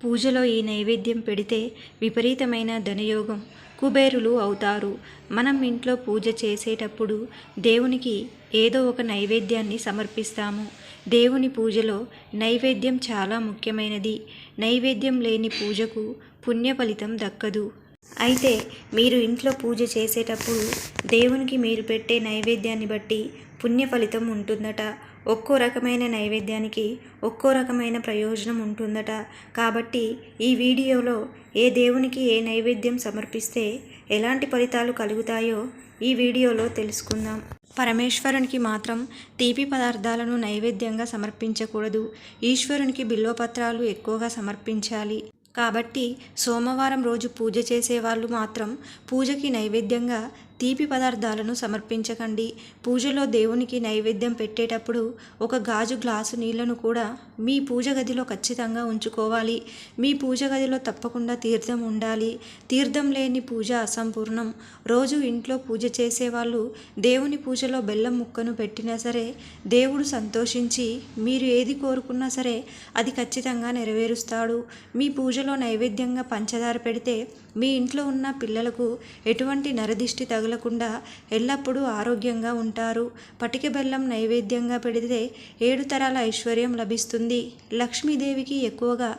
పూజలో ఈ నైవేద్యం పెడితే విపరీతమైన ధనయోగం. కుబేరులు అవుతారు. మనం ఇంట్లో పూజ చేసేటప్పుడు దేవునికి ఏదో ఒక నైవేద్యాన్ని సమర్పిస్తాము. దేవుని పూజలో నైవేద్యం చాలా ముఖ్యమైనది. నైవేద్యం లేని పూజకు పుణ్య ఫలితం దక్కదు. అయితే మీరు ఇంట్లో పూజ చేసేటప్పుడు దేవునికి మీరు పెట్టే నైవేద్యాన్ని బట్టి పుణ్య ఫలితం ఉంటుందట. ఒక్కో రకమైన నైవేద్యానికి ఒక్కో రకమైన ప్రయోజనం ఉంటుందట. కాబట్టి ఈ వీడియోలో ఏ దేవునికి ఏ నైవేద్యం సమర్పిస్తే ఎలాంటి ఫలితాలు కలుగుతాయో ఈ వీడియోలో తెలుసుకుందాం. పరమేశ్వరునికి మాత్రం తీపి పదార్థాలను నైవేద్యంగా సమర్పించకూడదు. ఈశ్వరునికి బిల్వపత్రాలు ఎక్కువగా సమర్పించాలి. కాబట్టి సోమవారం రోజు పూజ చేసేవాళ్ళు మాత్రం పూజకి నైవేద్యంగా తీపి పదార్థాలను సమర్పించకండి. పూజలో దేవునికి నైవేద్యం పెట్టేటప్పుడు ఒక గాజు గ్లాసు నీళ్ళను కూడా మీ పూజ గదిలో ఖచ్చితంగా ఉంచుకోవాలి. మీ పూజ గదిలో తప్పకుండా తీర్థం ఉండాలి. తీర్థం లేని పూజ అసంపూర్ణం. రోజు ఇంట్లో పూజ చేసేవాళ్ళు దేవుని పూజలో బెల్లం ముక్కను పెట్టినా సరే దేవుడు సంతోషించి మీరు ఏది కోరుకున్నా సరే అది ఖచ్చితంగా నెరవేరుస్తాడు. మీ పూజలో నైవేద్యంగా పంచదార పెడితే మీ ఇంట్లో ఉన్న పిల్లలకు ఎటువంటి నరదిష్టి తగలకుండా ఎల్లప్పుడూ ఆరోగ్యంగా ఉంటారు. పటిక బెల్లం నైవేద్యంగా పెడితే ఏడు తరాల ఐశ్వర్యం లభిస్తుంది. లక్ష్మీదేవికి ఎక్కువగా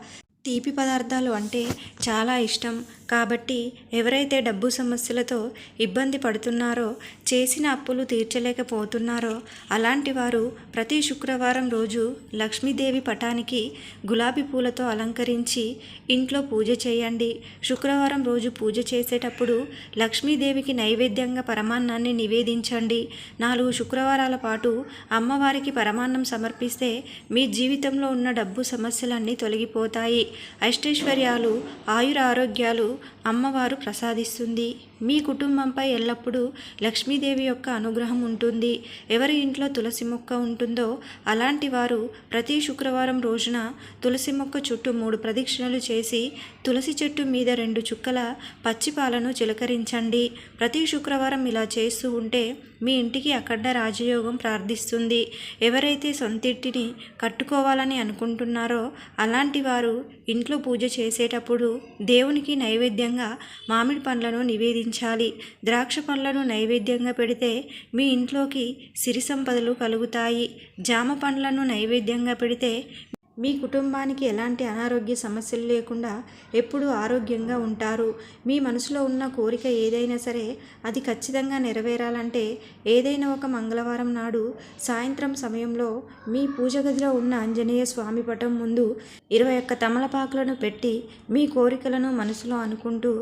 తీపి పదార్థాలు అంటే చాలా ఇష్టం. కాబట్టి ఎవరైతే డబ్బు సమస్యలతో ఇబ్బంది పడుతున్నారో చేసిన అప్పులు తీర్చలేకపోతున్నారో అలాంటి వారు ప్రతి శుక్రవారం రోజు లక్ష్మీదేవి పటానికి గులాబీ పూలతో అలంకరించి ఇంట్లో పూజ చేయండి. శుక్రవారం రోజు పూజ చేసేటప్పుడు లక్ష్మీదేవికి నైవేద్యంగా పరమాన్నాన్ని నివేదించండి. నాలుగు శుక్రవారాల పాటు అమ్మవారికి పరమాన్నం సమర్పిస్తే మీ జీవితంలో ఉన్న డబ్బు సమస్యలన్నీ తొలగిపోతాయి. ఐష్టైశ్వర్యాలు ఆయుర ఆరోగ్యాలు అమ్మవారు ప్రసాదిస్తుంది. మీ కుటుంబంపై ఎల్లప్పుడూ లక్ష్మీదేవి యొక్క అనుగ్రహం ఉంటుంది. ఎవరి ఇంట్లో తులసి మొక్క ఉంటుందో అలాంటి వారు ప్రతి శుక్రవారం రోజున తులసి మొక్క చుట్టూ మూడు ప్రదక్షిణలు చేసి తులసి చెట్టు మీద రెండు చుక్కల పచ్చిపాలను చిలకరించండి. ప్రతి శుక్రవారం ఇలా చేస్తూ ఉంటే మీ ఇంటికి అఖండ రాజయోగం ప్రార్థిస్తుంది. ఎవరైతే సొంతింటిని కట్టుకోవాలని అనుకుంటున్నారో అలాంటి వారు ఇంట్లో పూజ చేసేటప్పుడు దేవునికి నైవేద్యంగా మామిడి పండ్లను నివేదించాలి ద్రాక్ష పండ్లను నైవేద్యంగా పెడితే మీ ఇంట్లోకి సిరి సంపదలు కలుగుతాయి. జామ పండ్లను నైవేద్యంగా పెడితే మీ కుటుంబానికి ఎలాంటి అనారోగ్య సమస్యలు లేకుండా ఎప్పుడూ ఆరోగ్యంగా ఉంటారు. మీ మనసులో ఉన్న కోరిక ఏదైనా సరే అది ఖచ్చితంగా నెరవేరాలంటే ఏదైనా ఒక మంగళవారం నాడు సాయంత్రం సమయంలో మీ పూజ గదిలో ఉన్న ఆంజనేయ స్వామి పటం ముందు ఇరవై ఒక్క తమలపాకులను పెట్టి మీ కోరికలను మనసులో అనుకుంటూ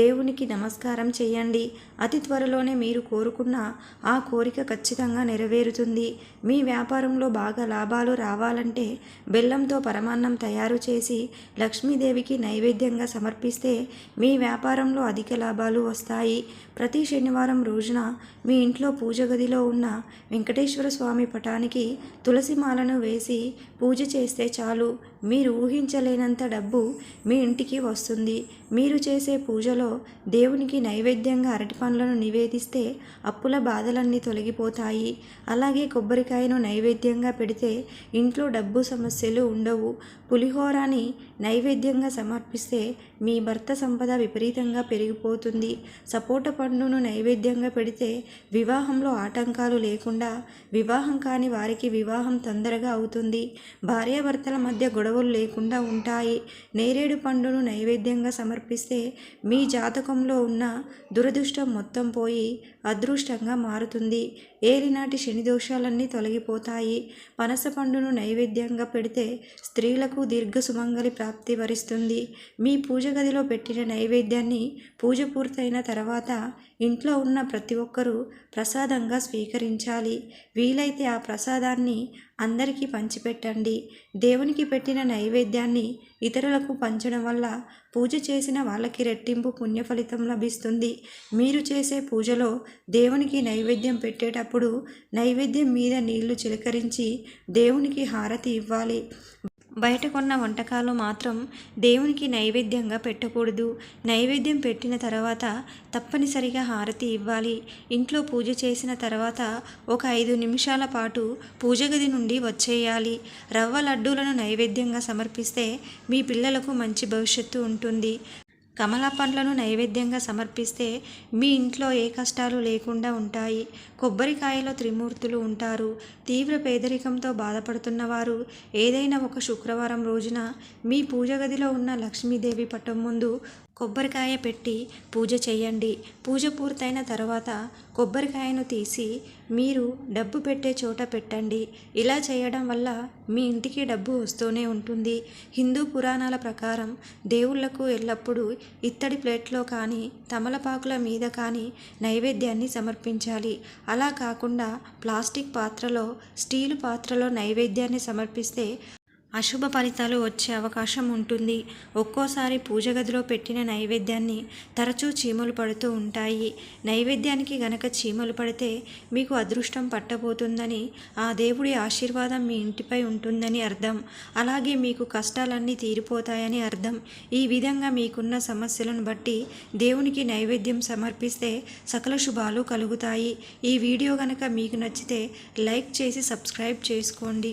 దేవునికి నమస్కారం చేయండి. అతి త్వరలోనే మీరు కోరుకున్న ఆ కోరిక ఖచ్చితంగా నెరవేరుతుంది. మీ వ్యాపారంలో బాగా లాభాలు రావాలంటే బెల్లం బెల్లంతో పరమాన్నం తయారు చేసి లక్ష్మీదేవికి నైవేద్యంగా సమర్పిస్తే మీ వ్యాపారంలో అధిక లాభాలు వస్తాయి. ప్రతి శనివారం రోజున మీ ఇంట్లో పూజ గదిలో ఉన్న వెంకటేశ్వర స్వామి పటానికి తులసి మాలను వేసి పూజ చేస్తే చాలు. మీరు ఊహించలేనంత డబ్బు మీ ఇంటికి వస్తుంది. మీరు చేసే పూజలో దేవునికి నైవేద్యంగా అరటి పండ్లను నివేదిస్తే అప్పుల బాధలన్నీ తొలగిపోతాయి. అలాగే కొబ్బరికాయను నైవేద్యంగా పెడితే ఇంట్లో డబ్బు సమస్యలు ఉండవు. పులిహోరాని నైవేద్యంగా సమర్పిస్తే మీ భర్త సంపద విపరీతంగా పెరిగిపోతుంది. సపోటా పండును నైవేద్యంగా పెడితే వివాహంలో ఆటంకాలు లేకుండా వివాహం కాని వారికి వివాహం తొందరగా అవుతుంది. భార్యాభర్తల మధ్య గొడవలు లేకుండా ఉంటాయి. నేరేడు పండును నైవేద్యంగా సమర్పిస్తే మీ జాతకంలో ఉన్న దురదృష్టం మొత్తం పోయి అదృష్టంగా మారుతుంది. ఏలినాటి శని దోషాలన్నీ తొలగిపోతాయి. పనస పండును నైవేద్యంగా పెడితే స్త్రీలకు దీర్ఘ సుమంగలి ప్రాప్తి వరిస్తుంది. మీ పూజ పూజగదిలో పెట్టిన నైవేద్యాన్ని పూజ పూర్తయిన తర్వాత ఇంట్లో ఉన్న ప్రతి ఒక్కరూ ప్రసాదంగా స్వీకరించాలి. వీలైతే ఆ ప్రసాదాన్ని అందరికీ పంచిపెట్టండి. దేవునికి పెట్టిన నైవేద్యాన్ని ఇతరులకు పంచడం వల్ల పూజ చేసిన వాళ్ళకి రెట్టింపు పుణ్య ఫలితం లభిస్తుంది. మీరు చేసే పూజలో దేవునికి నైవేద్యం పెట్టేటప్పుడు నైవేద్యం మీద నీళ్ళు చిలకరించి దేవునికి హారతి ఇవ్వాలి. బయట కొన్న వంటకాలు మాత్రం దేవునికి నైవేద్యంగా పెట్టకూడదు. నైవేద్యం పెట్టిన తర్వాత తప్పనిసరిగా హారతి ఇవ్వాలి. ఇంట్లో పూజ చేసిన తర్వాత ఒక ఐదు నిమిషాల పాటు పూజ గది నుండి వచ్చేయాలి. రవ్వ లడ్డూలను నైవేద్యంగా సమర్పిస్తే మీ పిల్లలకు మంచి భవిష్యత్తు ఉంటుంది. కమలా పండ్లను నైవేద్యంగా సమర్పిస్తే మీ ఇంట్లో ఏ కష్టాలు లేకుండా ఉంటాయి. కొబ్బరికాయలో త్రిమూర్తులు ఉంటారు. తీవ్ర పేదరికంతో బాధపడుతున్న వారు ఏదైనా ఒక శుక్రవారం రోజున మీ పూజ గదిలో ఉన్న లక్ష్మీదేవి పటం ముందు కొబ్బరికాయ పెట్టి పూజ చేయండి. పూజ పూర్తయిన తర్వాత కొబ్బరికాయను తీసి మీరు డబ్బు పెట్టే చోట పెట్టండి. ఇలా చేయడం వల్ల మీ ఇంటికి డబ్బు వస్తూనే ఉంటుంది. హిందూ పురాణాల ప్రకారం దేవుళ్ళకు ఎల్లప్పుడూ ఇత్తడి ప్లేట్లో కానీ తమలపాకుల మీద కానీ నైవేద్యాన్ని సమర్పించాలి. అలా కాకుండా ప్లాస్టిక్ పాత్రలో స్టీలు పాత్రలో నైవేద్యాన్ని సమర్పిస్తే అశుభ ఫలితాలు వచ్చే అవకాశం ఉంటుంది. ఒక్కోసారి పూజ గదిలో పెట్టిన నైవేద్యాన్ని తరచూ చీమలు పడుతూ ఉంటాయి. నైవేద్యానికి గనక చీమలు పడితే మీకు అదృష్టం పట్టబోతుందని ఆ దేవుడి ఆశీర్వాదం మీ ఇంటిపై ఉంటుందని అర్థం. అలాగే మీకు కష్టాలన్నీ తీరిపోతాయని అర్థం. ఈ విధంగా మీకున్న సమస్యలను బట్టి దేవునికి నైవేద్యం సమర్పిస్తే సకల శుభాలు కలుగుతాయి. ఈ వీడియో గనక మీకు నచ్చితే లైక్ చేసి సబ్స్క్రైబ్ చేసుకోండి.